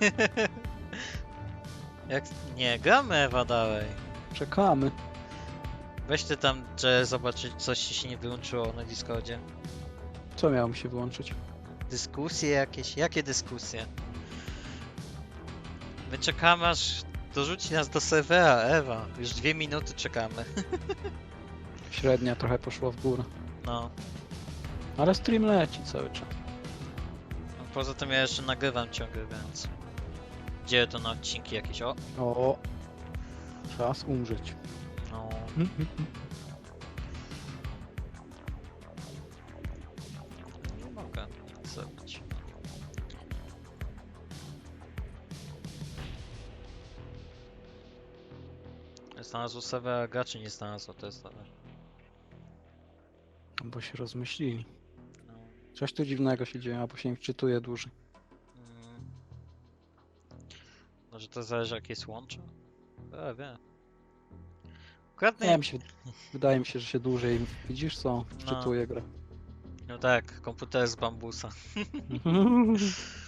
Jak nie gramy Ewa dalej. Czekamy. Weź ty tam, że zobaczyć coś ci się nie wyłączyło na Discordzie. Co miało mi się wyłączyć? Dyskusje jakieś? Jakie dyskusje? My czekamy aż dorzuci nas do serwera, Ewa. Już dwie minuty czekamy. Średnia trochę poszła w górę. No. Ale stream leci cały czas. A Poza tym ja jeszcze nagrywam ciągle, więc... Gdzie to na odcinki jakieś? O! O, czas umrzeć. No. Nie mogę nic zrobić. Znalazło serwer graczy nie znalazło, to jest dobre. Bo się rozmyślili. No. Coś tu dziwnego się dzieje, albo się nie wczytuje dłużej. Może to zależy jakie jest łącze? E, wiem. Akurat Nie, mi się, wydaje mi się, że się dłużej, widzisz co, wczytuje grę. No tak, komputer z bambusa.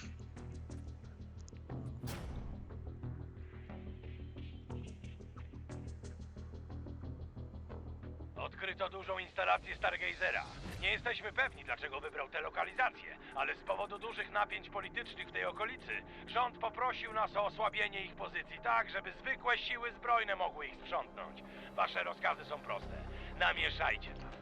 instalację Stargazera. Nie jesteśmy pewni, dlaczego wybrał tę lokalizację, ale z powodu dużych napięć politycznych w tej okolicy, rząd poprosił nas o osłabienie ich pozycji tak, żeby zwykłe siły zbrojne mogły ich sprzątnąć. Wasze rozkazy są proste. Namieszajcie tam.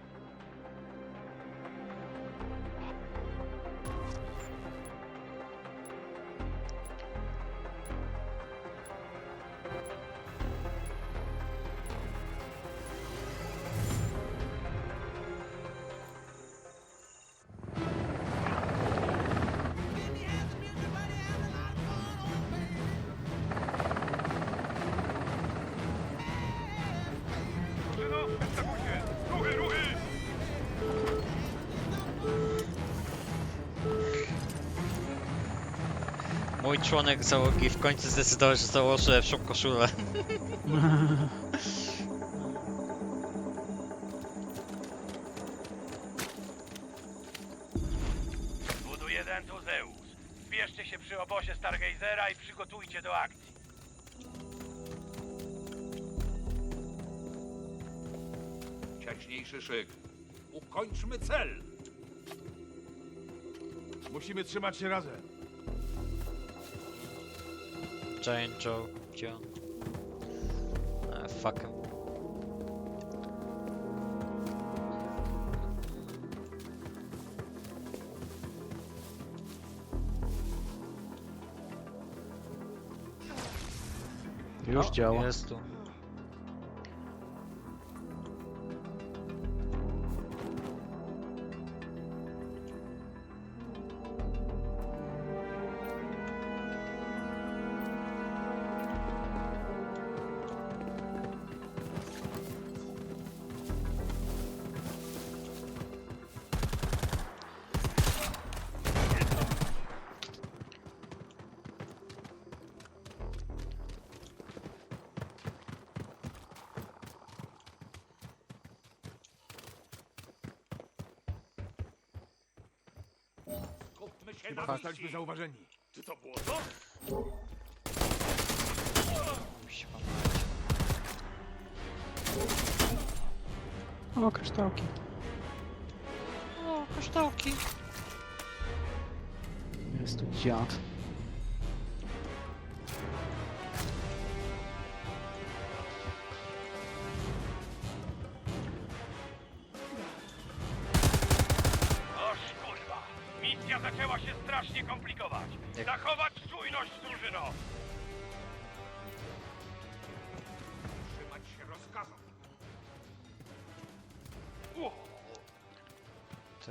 Mój członek załogi w końcu zdecydował, że założy lepszą koszulę. Budu 1 tu Zeus. Zbierzcie się przy obozie Stargazera i przygotujcie do akcji. Wcześniejszy szyk. Ukończmy cel. Musimy trzymać się razem. Giant Joe, gdzie on? E, fuck him. Już działa. Jest tu. Na zostaliśmy zauważeni. Czy to było to? Kuźwa mać. O, kryształki. O, koształki. Jest tu dziad.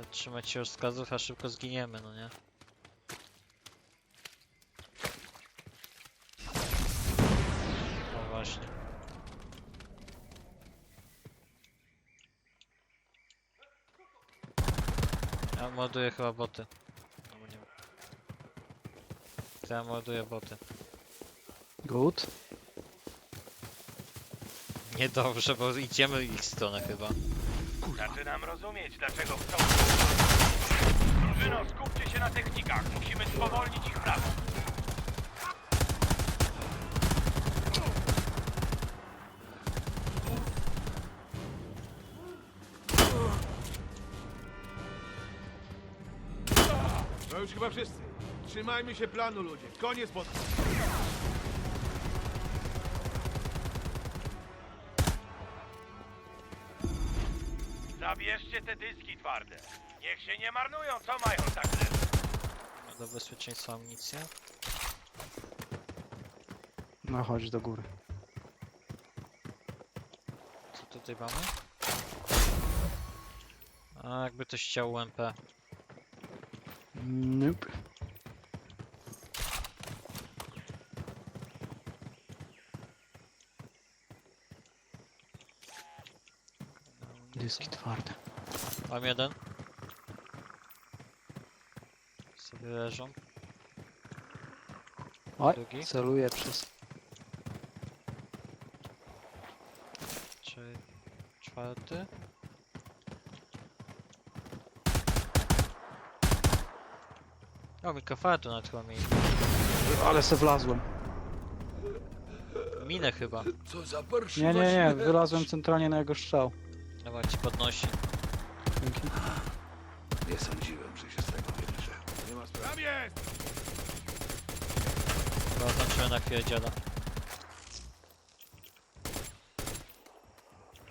Trzymać się rozkazów, a szybko zginiemy, no nie? No właśnie. Ja morduję chyba boty. Albo nie ja morduję boty. Good. Niedobrze, bo idziemy ich stronę chyba. Zaczynam rozumieć, dlaczego chcą... Drużyno, skupcie się na technikach. Musimy spowolnić ich pracę. To już chyba wszyscy. Trzymajmy się planu, ludzie. Koniec botu. Zabierzcie te dyski twarde. Niech się nie marnują, co mają tak lecz? Do bezpieczeństwa amunicja. No chodź do góry. Co tutaj mamy? A jakby ktoś chciał UMP. Nope. Dyski twarde. Mam jeden. Sobie leżą. Oj, Drugi? celuję przez... Czy czwarty? O, mikrofatu nad chyba mieli. Ale se wlazłem. Minę chyba. Co za Nie, nie, nie, wylazłem centralnie na jego strzał. Dobra, ci podnosi. Dzięki. Nie sądziłem, że się z tego wybierze. Nie ma sprawy. Tam jest! Chyba oznaczyłem na chwilę dziada.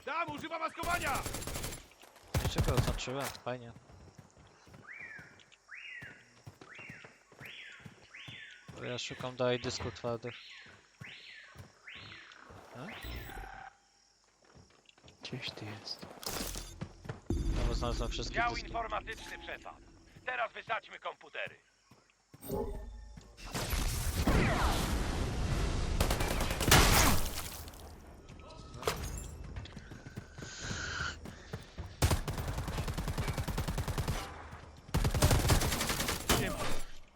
Tam, używa maskowania! Jeszcze go oznaczyłem, fajnie. Bo ja szukam dalej dysków twardych. Gdzieś ty jest. No bo znalazłem wszystkie Dział dyski. informatyczny przepadł. Teraz wysadźmy komputery.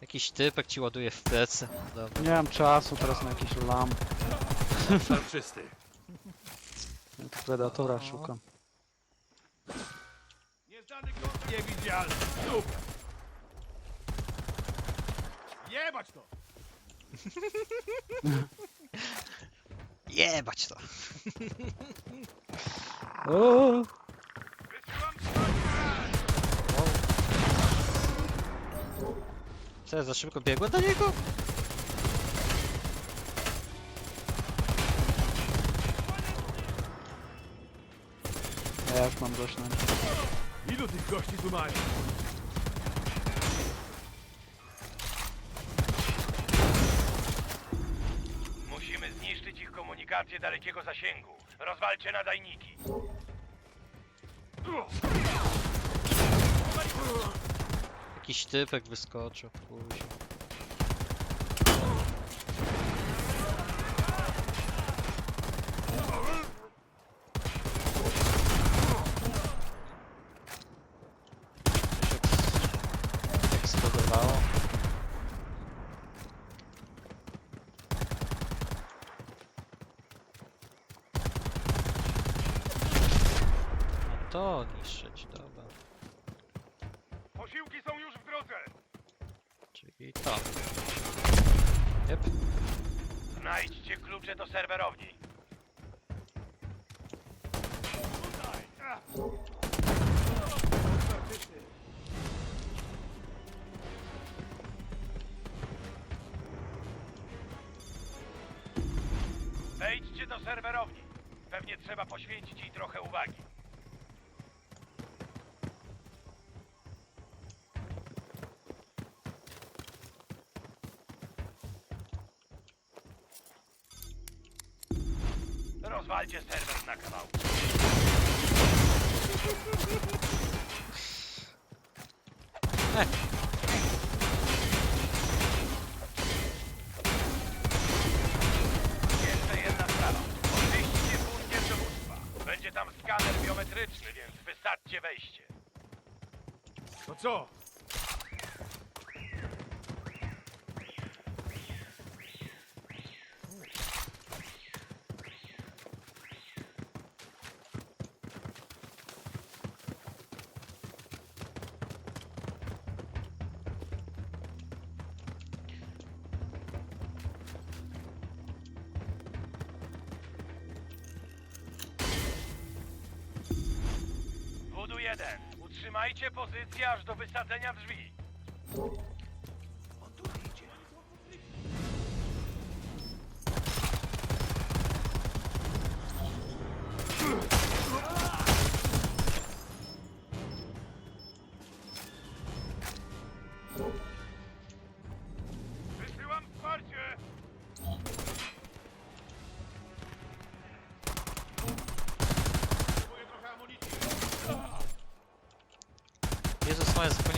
Jakiś typek ci ładuje w plecy. Dobra. Nie mam czasu teraz na jakieś lamp. Tam czysty. Ja tu Predatora szukam. Nieznany kontakt. Niewidzialny. Super. Jebać to! Jebać to! O! Wysyłam Co, ja za szybko biegłem do niego? Ja już mam dość na nim. Ilu tych gości tu mają? Musimy zniszczyć ich komunikację dalekiego zasięgu. Rozwalcie nadajniki. Jakiś typek wyskoczył. Kuźwa. Coś eks- eksplodowało. A to niszczyć, dobra. Posiłki są już w drodze. Czyli to. Yep. Znajdźcie klucze do serwerowni. Wejdźcie do serwerowni. Pewnie trzeba poświęcić jej trochę uwagi. To co? Wudu 1. Utrzymajcie pozycję aż do wysadzenia drzwi.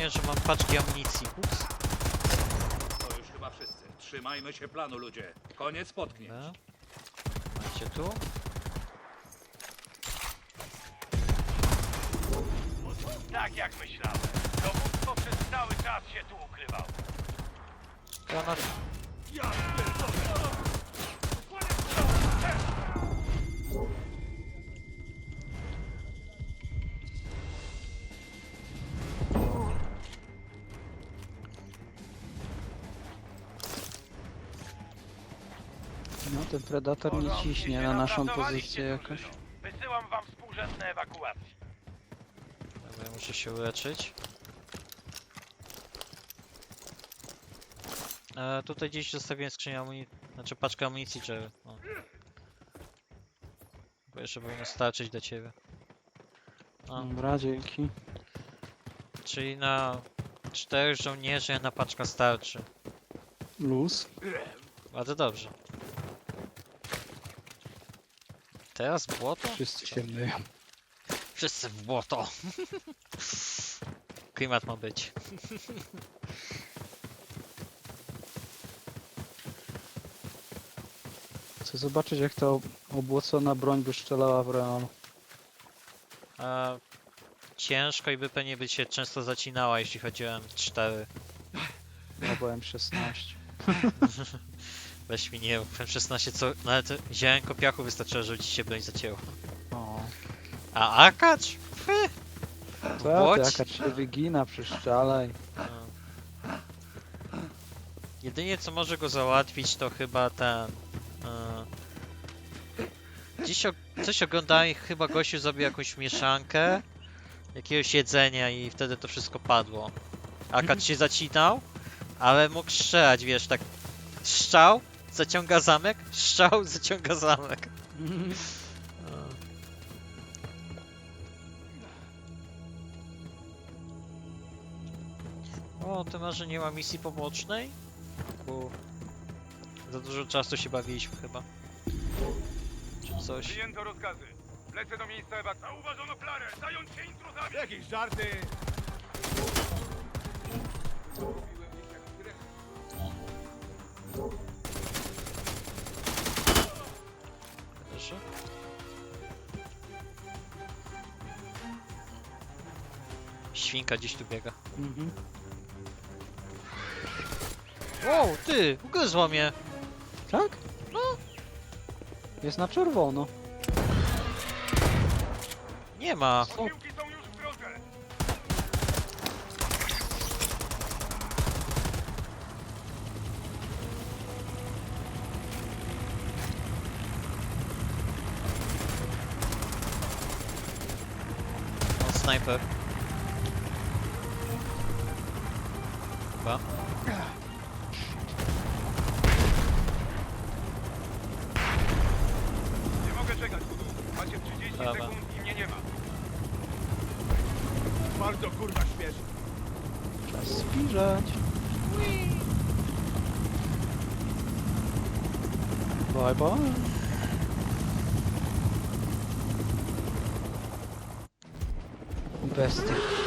Zapomniałem, że mam paczki amunicji. Ups. To już chyba wszyscy. Trzymajmy się planu, ludzie. Koniec potknięć. Dobra. Macie tu. Tak jak myślałem. Dowództwo przez cały czas się tu ukrywał. Granat. No ten predator nie ciśnie na naszą pozycję jakoś. Wysyłam wam współrzędne ewakuacje. Dobra, muszę się uleczyć. E, tutaj gdzieś zostawiłem skrzynię amunicji, znaczy paczkę amunicji, czy... O. Bo jeszcze powinno starczyć do ciebie. O, Dobra, dzięki. czyli na czterech żołnierzy jedna paczka starczy. Luz. Bardzo dobrze. Teraz błoto? Wszyscy się myją. Wszyscy w błoto. Klimat ma być. Chcę zobaczyć jak ta ob- obłocona broń by strzelała w realu. A ciężko i by pewnie by się często zacinała, jeśli chodzi o M4. Albo M16. Weź mi nie mów, M16 co... Nawet ziarenko piachu wystarczyło, żeby ci się broń zacięło. O. A akacz? Fy! Co jaka się wygina przy szczale i- No. Jedynie co może go załatwić to chyba ten... e, Dziś o... coś oglądałem i chyba gościu zrobił jakąś mieszankę jakiegoś jedzenia i wtedy to wszystko padło. Akacz się zacinał, ale mógł strzelać, wiesz, tak strzał, zaciąga zamek, strzał, zaciąga zamek. O, to może nie ma misji pobocznej? Bo za dużo czasu się bawiliśmy chyba. Czy coś? Przyjęto rozkazy. Lecę do miejsca ewakuacji. Zauważono flarę! Zająć się intruzami! Jakieś żarty. Proszę. Świnka gdzieś tu biega. Mhm. O, ty! Ugryzła mnie! Tak? No. Jest na czerwono. Nie ma! O, Piłki są już w drodze! O, snajper. Chyba. Nie mogę czekać. Macie 30 Dobra. sekund i mnie nie ma. Bardzo kurwa śmieszne. czas zbliżać. Bye bye. Bestie.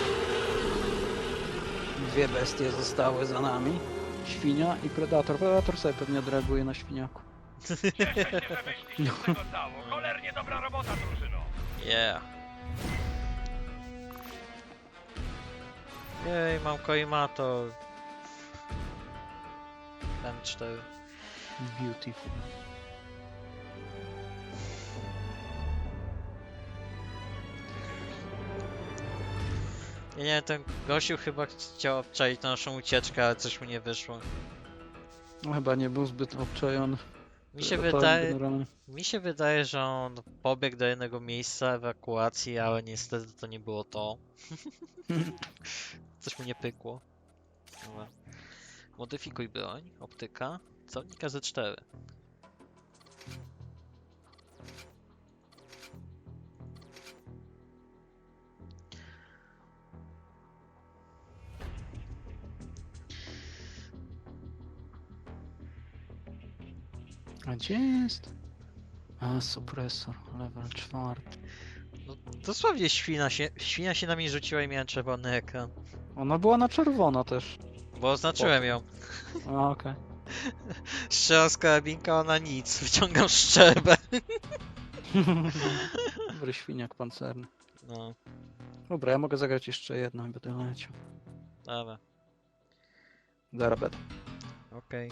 Dwie bestie zostały za nami. Świnia i Predator. Predator sobie pewnie odreaguje na świniaku. Cieszę się, że wyszliście z tego cało. Cholernie dobra robota, drużyno. Yeah. Jej, mam Koimato. M4. Beautiful. Ja nie wiem, ten gościu chyba chciał obczaić naszą ucieczkę, ale coś mu nie wyszło. No chyba nie był zbyt obczajony. Mi się, wydaje, mi się wydaje, że on pobiegł do jednego miejsca ewakuacji, ale niestety to nie było to. Coś mu nie pykło. Dobra. Modyfikuj broń, optyka, celownika Z4. A gdzie jest? A, supresor, level czwarty. No, dosłownie świna się, świnia się na mnie rzuciła i miałem czerwony ekran. Ona była na czerwono też. Bo oznaczyłem ją. A, okej. Strzelam z karabinka, ona nic. Wyciągam szczerbę. Dobry świniak pancerny. No, Dobra, ja mogę zagrać jeszcze jedną i będę leciał. dobra. Zaraz będę. Okej.